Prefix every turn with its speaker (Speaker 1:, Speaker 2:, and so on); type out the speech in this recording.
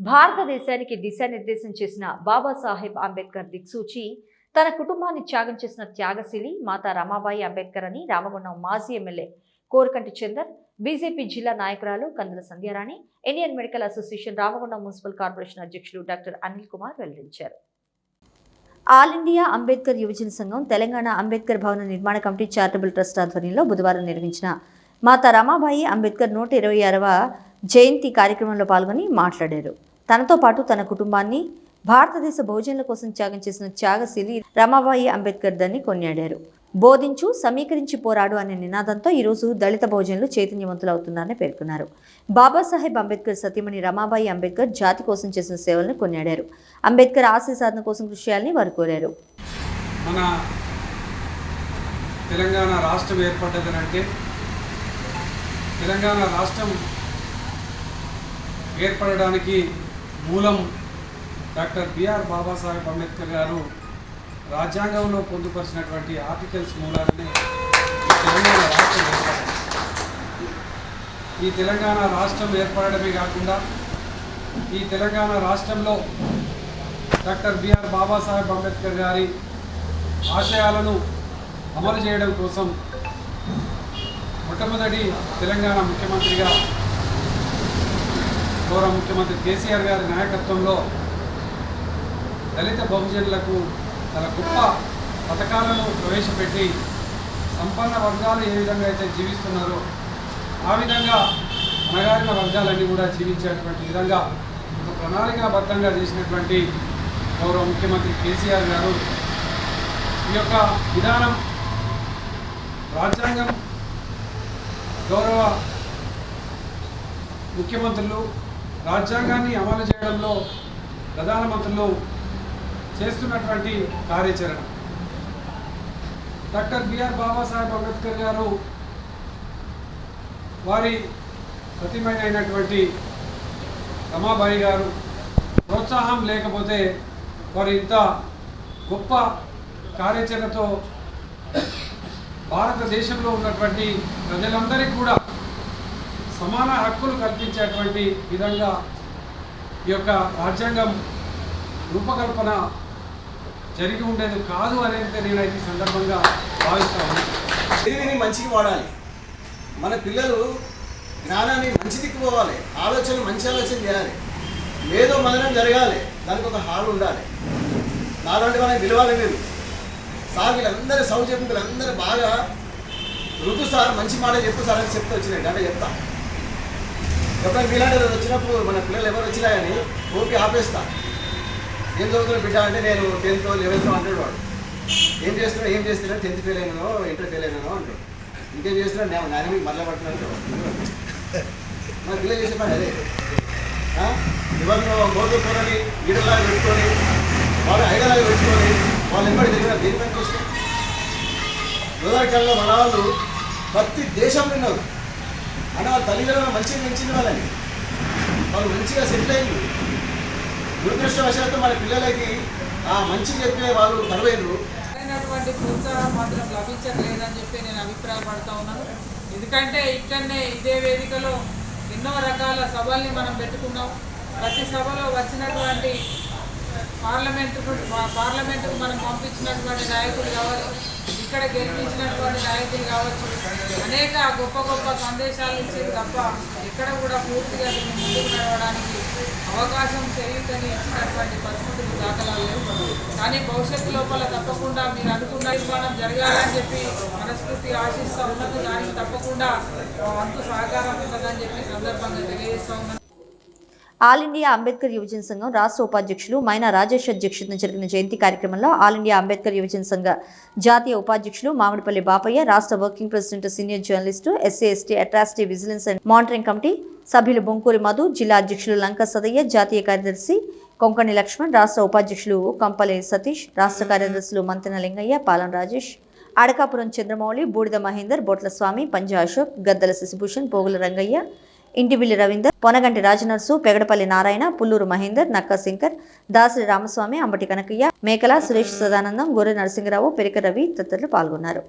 Speaker 1: భారతదేశానికి దిశానిర్దేశం చేసిన బాబాసాహెబ్ అంబేద్కర్ దిక్సూచి తన కుటుంబాన్ని త్యాగం చేసిన త్యాగశీలి మాతా రమాబాయి అంబేద్కర్ అని రామగుండం మాజీ ఎమ్మెల్యే కోరకంటి చందర్ బీజేపీ జిల్లా నాయకురాలు Kandula Sandhyarani Indian medical association Ramagundam municipal corporation అధ్యక్షులు డాక్టర్ అనిల్ కుమార్ వెల్లడించారు. ఆల్ ఇండియా అంబేద్కర్ యువజన సంఘం తెలంగాణ అంబేద్కర్ భవన నిర్మాణ కమిటీ చారిటబుల్ ట్రస్ట్ ఆధ్వర్యంలో బుధవారం నిర్వహించిన మాతా రమాబాయి అంబేద్కర్ నూట ఇరవై ఆరవ జయంతి కార్యక్రమంలో పాల్గొని మాట్లాడారు. తనతో పాటు తన కుటుంబాన్ని భారతదేశ భోజనాల కోసం త్యాగం చేసిన త్యాగశీలి రమాబాయి అంబేద్కర్ దాన్ని కొనియాడారు. బోధించు సమీకరించి పోరాడు అనే నినాదంతో ఈరోజు దళిత బహుజనులు చైతన్యవంతులవుతున్నారని పేర్కొన్నారు. బాబాసాహెబ్ అంబేద్కర్ సతీమణి రమాబాయి అంబేద్కర్ జాతి కోసం చేసిన సేవలను కొనియాడారు. అంబేద్కర్ ఆశయ సాధన కోసం కృషి చేయాలని వారు కోరారు.
Speaker 2: మన తెలంగాణ రాష్ట్రం ఏర్పడ్డదనంటే తెలంగాణ రాష్ట్రం ఏర్పడడానికి మూలం డాక్టర్ బిఆర్ బాబాసాహెబ్ అంబేద్కర్ గారు రాజ్యాంగంలో పొందుపరిచినటువంటి ఆర్టికల్స్ మూలాన్ని తెలంగాణ రాష్ట్రం ఈ తెలంగాణ రాష్ట్రం ఏర్పడమే కాకుండా ఈ తెలంగాణ రాష్ట్రంలో డాక్టర్ బిఆర్ బాబాసాహెబ్ అంబేద్కర్ గారి ఆశయాలను అమలు చేయడం కోసం మొట్టమొదటి తెలంగాణ ముఖ్యమంత్రిగా గౌరవ ముఖ్యమంత్రి కేసీఆర్ గారి నాయకత్వంలో దళిత బహుజనులకు చాలా గొప్ప పథకాలను ప్రవేశపెట్టి సంపన్న వర్గాలు ఏ విధంగా అయితే జీవిస్తున్నారో ఆ విధంగా అనగారిన వర్గాలన్నీ కూడా జీవించేటువంటి విధంగా ఒక ప్రణాళికాబద్ధంగా చేసినటువంటి గౌరవ ముఖ్యమంత్రి కేసీఆర్ గారు. ఈ యొక్క విధానం రాజ్యాంగం గౌరవ ముఖ్యమంత్రులు రాజ్యాంగాన్ని అమలు చేయడంలో ప్రధానమంత్రులు చేస్తున్నటువంటి కార్యాచరణ. డాక్టర్ బిఆర్ బాబాసాహెబ్ అంబేద్కర్ గారు వారి ప్రతిమైన అయినటువంటి రమాబాయి గారు ప్రోత్సాహం లేకపోతే వారు ఇంత గొప్ప కార్యాచరణతో భారతదేశంలో ఉన్నటువంటి ప్రజలందరికీ కూడా సమాన హక్కులు కల్పించేటువంటి విధంగా ఈ యొక్క రాజ్యాంగం రూపకల్పన జరిగి ఉండేది కాదు అనేది నేను ఈ సందర్భంగా భావిస్తాను
Speaker 3: తెలివిని మంచికి వాడాలి. మన పిల్లలు జ్ఞానాన్ని మంచి దిక్కుపోవాలి ఆలోచన మంచి ఆలోచన చేయాలి. ఏదో మదనం జరగాలి. దానికి ఒక హాల్ ఉండాలి. నాలాంటి వాళ్ళకి విలువాలి మీరు సార్ వీళ్ళందరూ సౌ చెప్పి వీళ్ళందరూ బాగా రుతు సార్ మంచి మాట చెప్పు సార్ అని చెప్తూ వచ్చినాయి. అంటే చెప్తా. ఎప్పుడైనా మీలాంటి వచ్చినప్పుడు మన పిల్లలు ఎవరు వచ్చినా కానీ ఓపి ఆపేస్తా. ఏం చదువుతున్నా బిడ్డ అంటే నేను టెన్త్ లెవెన్త్ అంటాడు వాడు. ఏం చేస్తున్నా ఏం చేస్తున్నా టెన్త్ ఫెయిల్ అయినానో ఇంటర్ ఫెయిల్ అయినానో అంటాడు. ఇంకేం చేస్తున్నా నేను నాన్న మీకు మరల పడుతున్నాను మన పిల్లలు చేసే పని అదే. ఆ? ఎవరినో మోటు కూరని ఈడలాగా పెట్టుకొని వాళ్ళు ఐడలాగా పెట్టుకొని వాళ్ళు ఎంబడి తిరిగిన దేని పని గోదావరి గోదావరికల్లో మన వాళ్ళు ప్రతి దేశంలో ఉన్నారు. అంటే వాళ్ళ తల్లిదండ్రులు మంచిగా పెంచింది వాళ్ళని. వాళ్ళు మంచిగా సెటిల్ అయింది దురదృష్టవశాత్తు మన పిల్లలకి ఆ మంచి చెప్పే వాళ్ళు కరువైనరు
Speaker 4: అయినటువంటి ప్రోత్సాహం మాత్రం లభించట్లేదని చెప్పి నేను అభిప్రాయపడతా ఉన్నాను. ఎందుకంటే ఇక్కడనే ఇదే వేదికలో ఎన్నో రకాల సభల్ని మనం పెట్టుకున్నాం. ప్రతి సభలో వచ్చినటువంటి పార్లమెంటు పార్లమెంటుకు మనం పంపించినటువంటి నాయకులు ఎవరు? ఇక్కడ గెలిపించినటువంటి నాయకులు కావచ్చు అనేక గొప్ప గొప్ప సందేశాలు ఇచ్చేది తప్ప ఎక్కడ కూడా పూర్తిగా దీన్ని ముందుకు నడవడానికి అవకాశం చేయుతని ఇచ్చినటువంటి పరిస్థితులు దాఖలాలు కానీ భవిష్యత్తు లోపల తప్పకుండా మీరు అనుకున్న నిర్మాణం జరగాలని చెప్పి మనస్ఫూర్తిగా ఆశిస్తూ ఉన్నది. దానికి తప్పకుండా అంత వంతు సహకారం ఉంటుందని చెప్పి సందర్భంగా తెలియజేస్తూ
Speaker 1: ఆల్ ఇండియా అంబేద్కర్ యువజన సంఘం రాష్ట్ర ఉపాధ్యక్షులు మైనా రాజేష్ అధ్యక్షతన జరిగిన జయంతి కార్యక్రమంలో ఆల్ ఇండియా అంబేద్కర్ యువజన సంఘ జాతీయ ఉపాధ్యక్షులు మామిడిపల్లి బాపయ్య రాష్ట్ర working president senior journalist SC ST atrocity vigilance and monitoring committee సభ్యులు బొంకూరి మధు జిల్లా అధ్యక్షులు లంక సదయ్య జాతీయ కార్యదర్శి కొంకణి లక్ష్మణ్ రాష్ట్ర ఉపాధ్యక్షులు కంపలి సతీష్ రాష్ట్ర కార్యదర్శులు మంతెన లింగయ్య పాలన రాజేష్ అడకాపురం చంద్రమౌళి బూడిద మహేందర్ బొట్ల స్వామి పంజా అశోక్ గద్దల శశిభూషణ్ పోగుల రంగయ్య ఇంటివిల్లి రవీందర్ పొనగంటి రాజనర్సు పెగడపల్లి నారాయణ పుల్లూరు మహేందర్ నక్క శంకర్ దాసరి రామస్వామి అంబటి కనకయ్య మేకల సురేష్ సదానందం గొర్రె నరసింహరావు పెరిక రవి తదితరులు పాల్గొన్నారు.